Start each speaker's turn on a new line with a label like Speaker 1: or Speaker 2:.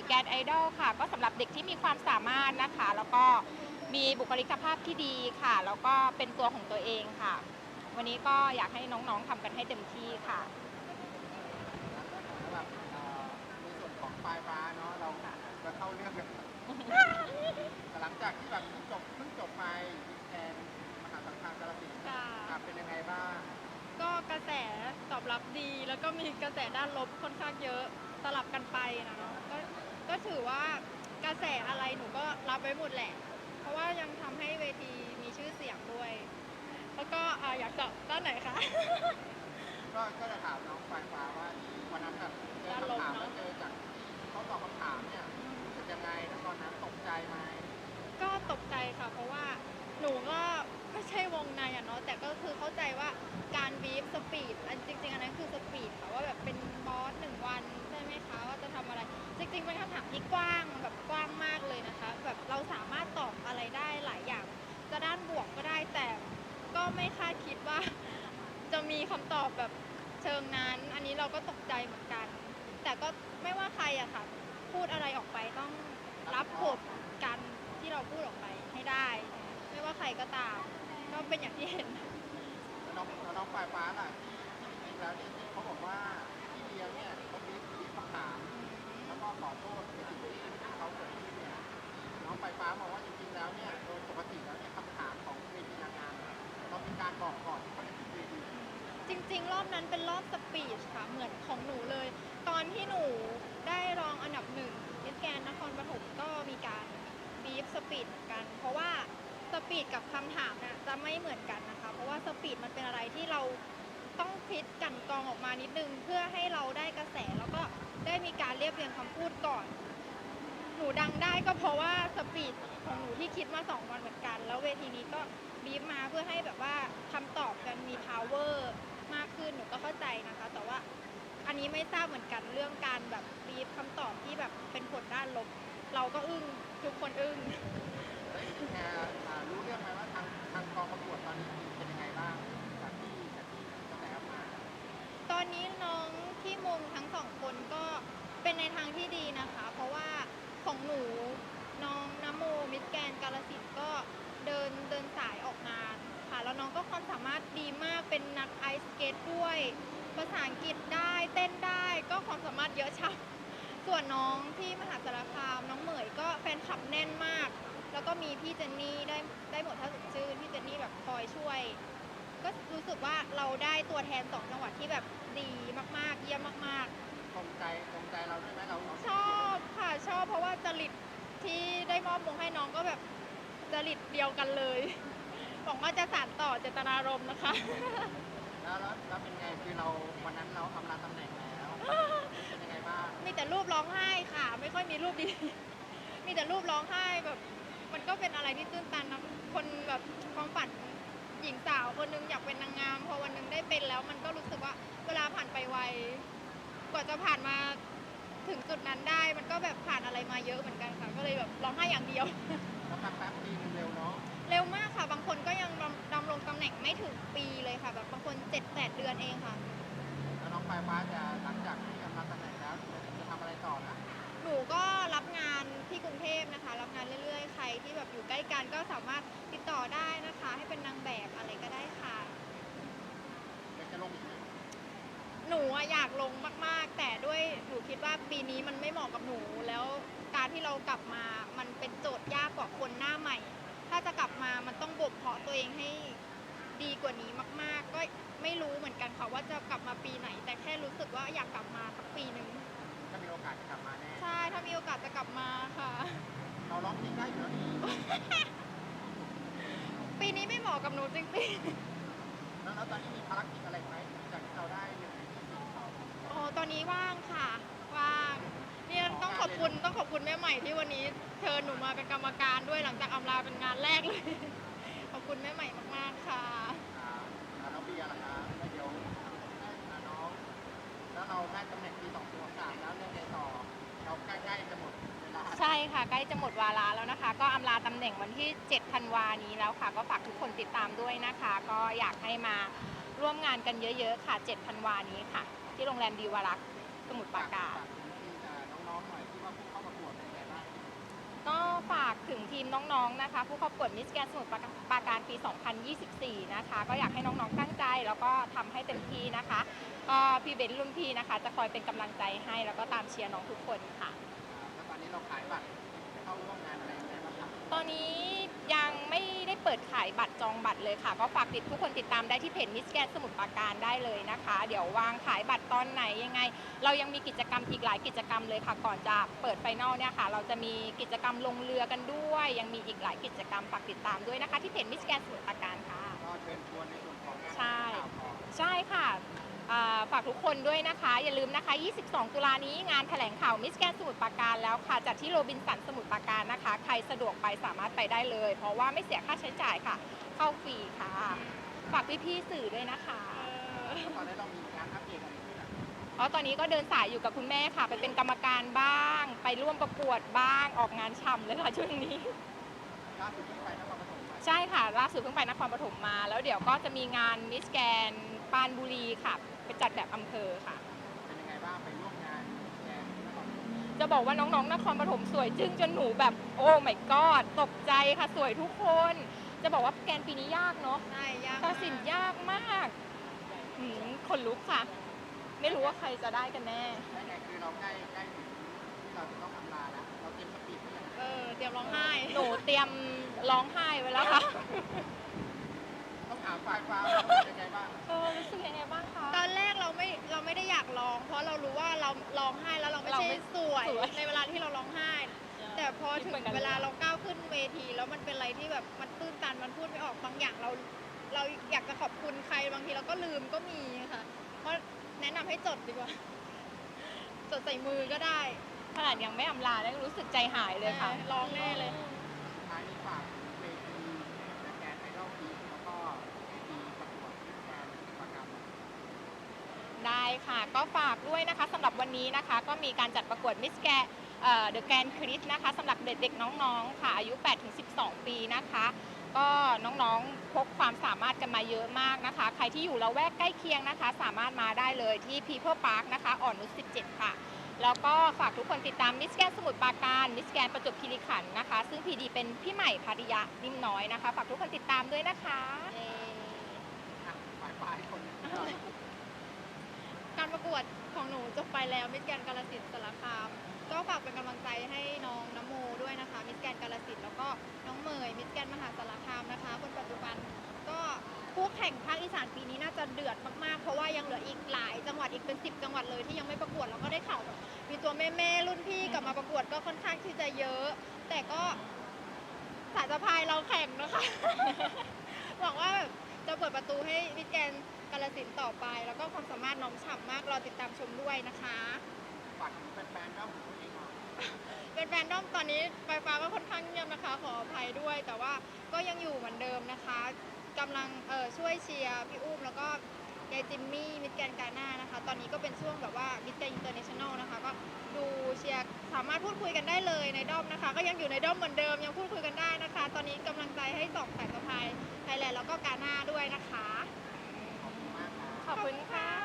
Speaker 1: หาเดอะแกนไอดอลค่ะ ก็สำหรับเด็กที่มีความสามารถนะคะ แล้วก็มีบุคลิกภาพที่ดีค่ะ แล้วก็เป็นตัวของตัวเองค่ะ วันนี้ก็อยากให้น้องๆทำกันให้เต็มที่ค่ะ
Speaker 2: แล้วแบบเอ่อในส่วนของปลายฟ้าเนาะเราจะเข้าเรื่องกันแต่หลังจากที่แบบจบเพิ่งจบไปแทนมหาสังฆารกาลสินธุ์
Speaker 3: ค่ะ
Speaker 2: อะเป็นยังไงบ้าง
Speaker 3: ก็กระแสตอบรับดี แล้วก็มีกระแสด้านลบค่อนข้างเยอะสลับกันไปนะเนาะ ก็ถือว่ากระแสอะไรหนูก็รับไว้หมดแหละ เพราะว่ายังทำให้เวทีมีชื่อเสียงด้วย แล้วก็อ่าอยากตอบด้านไหนคะ
Speaker 2: ก็ก็จะถามน้องไฟ
Speaker 3: ฟ้าว่า นี่กว้างแบบกว้างมากเลยนะคะ แบบเราสามารถตอบอะไรได้หลายอย่าง จะด้านบวกก็ได้แต่ก็ไม่คาดคิดว่า จะมีคำตอบแบบเชิงนั้น อันนี้เราก็ตกใจเหมือนกัน แต่ก็ไม่ว่าใครอะค่ะ พูดอะไรออกไปต้องรับผลกันที่เราพูดออกไปให้ได้ ไม่ว่าใครก็ตามก็เป็นอย่างที่เห็น
Speaker 2: แล้วน้องแล้วน้องปลายฟ้าล่ะจริงๆแล้วเนี่ยที่เขาบอกว่าพี่เลี้ยงเนี่ยเขาบีบบีบคำถาม ขอโทษในสิ่งที่เขาเกิดขึ้นเนี่ยน้องปลายฟ้ามองว่าจริงๆแล้วเนี่ยโดยปกติแล้วเนี่ยคำถามของเวทีนางงามเนี่ยเรามีการบอกก่อนที่เขาจะขึ้นเวที
Speaker 3: จริง ๆ รอบนั้นเป็นรอบสปีชค่ะ เหมือนของหนูเลย ตอนที่หนูได้รองอันดับหนึ่งมิสแกนนครปฐมก็มีการบีฟสปีดเหมือนกัน เพราะว่าสปีดกับคำถามน่ะจะไม่เหมือนกันนะคะ เพราะว่าสปีดมันเป็นอะไรที่เราต้องคิดกลันกรองออกมานิดนึง เพื่อให้เราได้กระแสแล้วก็ ได้มีการเรียบเรียงคำพูดก่อน หนูดังได้ก็เพราะว่าสปีดของหนูที่คิดมาสองวันเหมือนกัน แล้วเวทีนี้ก็บีฟมาเพื่อให้แบบว่าคำตอบกันมี power มากขึ้นหนูก็เข้าใจนะคะ แต่ว่าอันนี้ไม่ทราบเหมือนกันเรื่องการแบบบีฟคำตอบที่แบบเป็นผลด้านลบ เราก็อึ้งทุกคนอึ้ง
Speaker 2: แล้งแพรอ่ารู้เรื่องไหมว่าทางทางกองประกวดตอนนี้เป็นยังไงบ้างจากที่จากที่กระแสออกมา
Speaker 3: ตอนนี้น้องที่มงทั้งสองคนก็เป็น ในทางที่ดีนะคะ เพราะว่าของหนูน้องนโมมิสแกนกาลสินธุ์ก็เดินเดินสายออกงานค่ะ แล้วน้องก็ความสามารถดีมากเป็นนักไอสเกตด้วยภาษาอังกฤษได้เต้นได้ก็ความสามารถเยอะชับส่วนน้องที่มหาสารคาม น้องเหมยก็แฟนคลับแน่นมาก แล้วก็มีพี่เจนนี่ได้ได้หมดถ้าสดชื่นพี่เจนนี่แบบคอยช่วย ก็รู้สึกว่าเราได้ตัวแทนสองจังหวัดที่แบบดีมากๆ เยี่ยมมากๆ
Speaker 2: ตรงใจตรงใจเราใช่ไหมเราเรา
Speaker 3: ๆชอบค่ะชอบเพราะว่าจริตที่ได้มอบมงให้น้องก็แบบจริตเดียวกันเลยหวังว่าจะสานต่อเจตนารมณ์นะคะ
Speaker 2: แล้วแล้วแล้วเป็นไงคือเราวันนั้นเราอำลาตำแหน่งแล้วเป็นยังไงบ้าง
Speaker 3: มีแต่รูปร้องไห้ค่ะ ไม่ค่อยมีรูปดีมีแต่รูปร้องไห้แบบ มันก็เป็นอะไรที่ตื้นตันนะคนแบบความฝันหญิงสาวคนหนึงอยากเป็นนางงาม พอวันหนึงได้เป็นแล้วมันก็รู้สึกว่าเวลาผ่านไปไว กว่าจะผ่านมาถึงจุดนั้นได้ มันก็แบบผ่านอะไรมาเยอะเหมือนกันค่ะ ก็เลยแบบร้องไห้อย่างเดียว
Speaker 2: แล้วแป๊บๆปีนึงเร็วเนาะ
Speaker 3: เร็วมากค่ะ บางคนก็ยังดำดำรงตำแหน่งไม่ถึงปีเลยค่ะ แบบบางคนเจ็ดแปดเดือนเองค่ะ
Speaker 2: แล้วน้องปลายฟ้าจะหลังจากที่รับตำแหน่งแล้วจะทำอะไรต่อนะ
Speaker 3: หนูก็รับงานที่กรุงเทพนะคะ รับงานเรื่อยๆ ใครที่แบบอยู่ใกล้กันก็สามารถติดต่อได้นะคะ ให้เป็นนางแบบอะไรก็ได้ค่ะ
Speaker 2: อยากจะลงอีกไหม
Speaker 3: หนูอะอยากลง ว่าปีนี้มันไม่เหมาะกับหนู แล้วการที่เรากลับมามันเป็นโจทย์ยากกว่าคนหน้าใหม่ ถ้าจะกลับมามันต้องบ่มเพาะตัวเองให้ดีกว่านี้มาก ๆ ก็ไม่รู้เหมือนกันค่ะว่าจะกลับมาปีไหน แต่แค่รู้สึกว่าอยากกลับมาสักปีหนึ่ง
Speaker 2: ถ้ามีโอกาสจะกลับมาแน่
Speaker 3: ใช่ถ้ามีโอกาสจะกลับมาค่ะ
Speaker 2: เราร้องเพลงได้อยู่แล้วนี่
Speaker 3: ปีนี้ไม่เหมาะกับหนูจริง
Speaker 2: แล้วแล้วตอนนี้มีภารกิจอะไรไหมหลังจากที่เราได้หนึ่งในที่สี่เขา
Speaker 3: ๆโอ้ตอนนี้ว่างค่ะ ว่างเนี่ยต้องขอบคุณต้องขอบคุณแม่ใหม่ที่วันนี้เชิญหนูมาเป็นกรรมการด้วยหลังจากอำลาเป็นงานแรกเลย ขอบคุณแม่ใหม่มากๆค่ะ
Speaker 2: อ่าแล้วน้องเบียร์ล่ะครับแล้วเดี๋ยวได้อ่าน้องแล้วเราได้ตำแหน่งปีสองตัวสามแล้วเรื่องไงต่อ เราใกล้ๆจะหมดเวลา
Speaker 1: ใช่ค่ะ ใกล้จะหมดวาระแล้วนะคะ ก็อำลาตำแหน่งวันที่7ธันวานี้แล้วค่ะ ก็ฝากทุกคนติดตามด้วยนะคะ ก็อยากให้มาร่วมงานกันเยอะ ๆ ค่ะ7ธันวานี้ค่ะ ที่โรงแรมดีวารักษ์ สมุทรปราการ
Speaker 2: ฝถึงที่อ่าน้องๆหน่อยที่ว่าผู้เข้าประกวดเป็นยังไงบ้าง
Speaker 1: ก็ฝากถึงทีมน้องๆนะคะ ผู้เข้าประกวดมิสแกนสมุทรปราการปี 2024 นะคะ ก็อยากให้น้องๆตั้งใจแล้วก็ทำให้เต็มที่นะคะก็พี่เบนซ์รุ่นพี่นะคะ จะคอยเป็นกำลังใจให้แล้วก็ตามเชียร์น้องทุกคนค่ะ
Speaker 2: อ่าแล้วตอนนี้เราขายบัตรเข้าร่วมงานอะไรยังไงบ้างครับ
Speaker 1: ตอนนี้ยังไม่ได้ เปิดขายบัตรจองบัตรเลยค่ะ ก็ฝากติดทุกคนติดตามได้ที่เพจมิสแกนสมุทรปราการได้เลยนะคะ เดี๋ยววางขายบัตรตอนไหนยังไง เรายังมีกิจกรรมอีกหลายกิจกรรมเลยค่ะ ก่อนจะเปิดไฟนอลเนี่ยค่ะ เราจะมีกิจกรรมลงเรือกันด้วย ยังมีอีกหลายกิจกรรมฝากติดตามด้วยนะคะ ที่เพจมิสแกนสมุทรปราการค่ะ
Speaker 2: ก็เชิญชวนในส่วนของงาน
Speaker 1: ใช่
Speaker 2: ข่าวของ
Speaker 1: ใช่ค่ะอ่า ฝากทุกคนด้วยนะคะ อย่าลืมนะคะ 22 ตุลานี้งานแถลงข่าวมิสแกนสมุทรปราการแล้วค่ะจัดที่โรบินสันสมุทรปราการนะคะ ใครสะดวกไปสามารถไปได้เลย เพราะว่าไม่เสียค่าใช้จ่ายค่ะ เข้าฟรีค่ะ ฝากพี่ๆสื่อด้วยนะคะ
Speaker 2: ตอนนี้เรามีการอัปเดตอะไรขึ้นอะ
Speaker 1: เพราะตอนนี้ก็เดินสายอยู่กับคุณแม่ค่ะ ไปเป็นกรรมการบ้าง ไปร่วมประกวดบ้างออกงานช่ำเลยค่ะช่วงนี้
Speaker 2: ล่าสุดที่ไปนครปฐมมา
Speaker 1: ใช่ค่ะล่าสุดเพิ่งไปนครปฐมมา แล้วเดี๋ยวก็จะมีงานมิสแกนปรานบุรีค่ะ ไปจัดแบบอำเภอค่ะ
Speaker 2: เป็นยังไงบ้างไปร่วมงานแกนนครปฐม
Speaker 1: จะบอกว่าน้องๆนครปฐมสวยจึ้งจนหนูแบบโอ้ my god ตกใจค่ะสวยทุกคน จะบอกว่าแกนปีนี้ยากเนาะ
Speaker 3: ใช่ยาก
Speaker 1: ตัดสินยากมากหืมคนลุกค่ะ ไม่รู้ว่าใครจะได้กันแน่
Speaker 2: ได้ไงคือเราใกล้ใกล้ถึงที่เราจะต้องอำลาแล้วเราเตรียมสปีดไว้ยังไง
Speaker 3: เออเตรียมร้องไห้
Speaker 1: หนูเตรียมร้องไห้ไว้แล้วค่ะ
Speaker 2: ต้องถามฝ่ายฟ้าว่าเป็นยังไงบ้าง
Speaker 1: เออรู้สึกยังไงบ้างคะ
Speaker 3: ตอนแรกเราไม่เราไม่ได้อยากร้อง เพราะเรารู้ว่าเราร้องไห้แล้วเราไม่
Speaker 1: เรา
Speaker 3: ใช่
Speaker 1: ไม่
Speaker 3: สวย
Speaker 1: สวย
Speaker 3: ในเวลาที่เราร้องไห้ แต่พอถึงเวลาเราก้าวขึ้นเวที แล้วมันเป็นอะไรที่แบบมันตื้นตันมันพูดไม่ออกบางอย่างเรา เราอยากจะขอบคุณใครบางทีเราก็ลืมก็มีค่ะ เพราะแนะนำให้จดดีกว่า จดใส่มือก็ได้
Speaker 1: ขนาดยังไม่อำลาเนี่ยรู้สึกใจหายเลยค่ะ
Speaker 3: ร้องแน่เลย
Speaker 2: สุดท้ายนี้ฝากเวทีและแกนไอดอลปีแล้วก็เวทีประกวดที่แกนประกรรม
Speaker 1: ได้ค่ะ ก็ฝากด้วยนะคะสำหรับวันนี้นะคะ ก็มีการจัดประกวดมิสแกเดอะแกนคริสนะคะสำหรับเด็กๆน้องๆค่ะ อายุ 8-12 ปีนะคะ ก็น้องๆพกความสามารถกันมาเยอะมากนะคะ ใครที่อยู่ละแวกใกล้เคียงนะคะ สามารถมาได้เลยที่ People Park นะคะอ่อนนุช17 ค่ะ แล้วก็ฝากทุกคนติดตามมิสแกนสมุทรปราการมิสแกนประจวบคีรีขันธ์นะคะ ซึ่งพีดีเป็นพี่ใหม่ภริยะนิ่มน้อยนะคะ ฝากทุกคนติดตามด้วยนะคะ
Speaker 2: อะฝ่ายฟ้าอีกคนหนึง
Speaker 3: การประก วดของหนูจบไปแล้วมิสแกนกาลสินสารคาม ก็ฝากเป็นกำลังใจให้น้องน้ำโมด้วยนะคะมิสแกนกาลสินแล้วก็น้องเมยมิสแกนมหาสารคามนะคะคนปัจจุบันก็คู่แข่งภาคอีสานปีนี้น่าจะเดือดมากๆ เพราะว่ายังเหลืออีกหลายจังหวัดอีกเป็น 10 จังหวัดเลยที่ยังไม่ประกวดแล้วก็ได้ข่าวแบบมีตัวแม่ๆรุ่นพี่กลับมาประกวดก็ค่อนข้างที่จะเยอะ แต่ก็สายสะพายเราแข่งนะคะ หวังว่าแบบจะเปิดประตูให้มิสแกน กาลสินธุ์ต่อไป แล้วก็ความสามารถน้องฉ่ำมากรอติดตามชมด้วยนะคะ
Speaker 2: ฝากถึงแฟนๆด้อมของตัวเองหน่อย
Speaker 3: เป็นแฟนด้อมตอนนี้ไฟฟ้าก็ค่อนข้างเงียบนะคะ ขออภัยด้วย แต่ว่าก็ยังอยู่เหมือนเดิมนะคะกำลังเออช่วยเชียร์พี่อุ้มแล้วก็ยายจิมมี่มิสแกรนกาหน้านะคะ ตอนนี้ก็เป็นช่วงแบบว่ามิสแกรนอินเตอร์เนชั่นแนลนะคะ ก็ดูเชียร์สามารถพูดคุยกันได้เลยในด้อมนะคะ ก็ยังอยู่ในด้อมเหมือนเดิมยังพูดคุยกันได้นะคะ ตอนนี้กำลังใจให้สองสายสะพายไทยแลนด์แล้วก็กาหน้าด้วยนะคะ
Speaker 2: ขอบคุณมากครับ
Speaker 1: ขอบคุณค่ะ